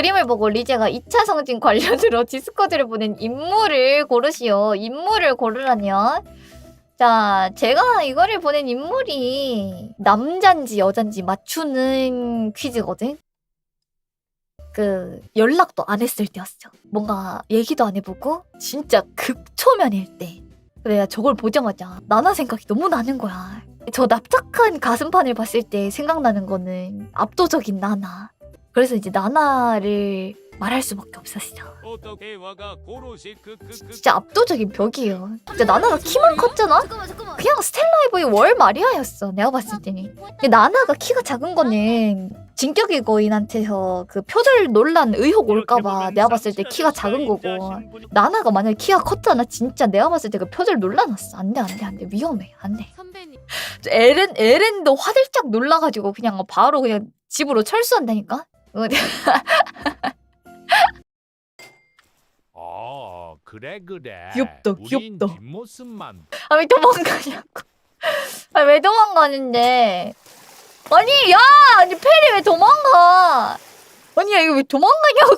그림을 보고 리제가 2차 성진 관련으로 디스코드를 보낸 인물을 고르시오. 인물을 고르라뇨. 자, 제가 이거를 보낸 인물이 남잔지 여잔지 맞추는 퀴즈거든. 그 연락도 안 했을 때였어. 뭔가 얘기도 안 해보고 진짜 극초면일 때. 내가 저걸 보자마자 나나 생각이 너무 나는 거야. 저 납작한 가슴판을 봤을 때 생각나는 거는 압도적인 나나. 그래서 이제 나나를 말할 수밖에 없었어. 진짜 압도적인 벽이에요. 진짜 나나가 키만 컸잖아? 그냥 스텔라이브의 월 마리아였어. 내가 봤을 때는. 근데 나나가 키가 작은 거는 진격의 거인한테서 그 표절 논란 의혹 올까봐 내가 봤을 때 키가 작은 거고 나나가 만약에 키가 컸잖아 진짜 내가 봤을 때 그 표절 논란 났어 안돼 안돼 안돼 위험해 안돼 에렌 에렌도 화들짝 놀라가지고 그냥 바로 그냥 집으로 철수한다니까 어 그래 그래. 귀엽다, 우린 귀엽다. 뒷모습만. 아 왜 도망가냐고. 아 왜 도망가는데? 아니 야! 아니 페리 왜 도망가? 아니 야 이거 왜 도망가냐고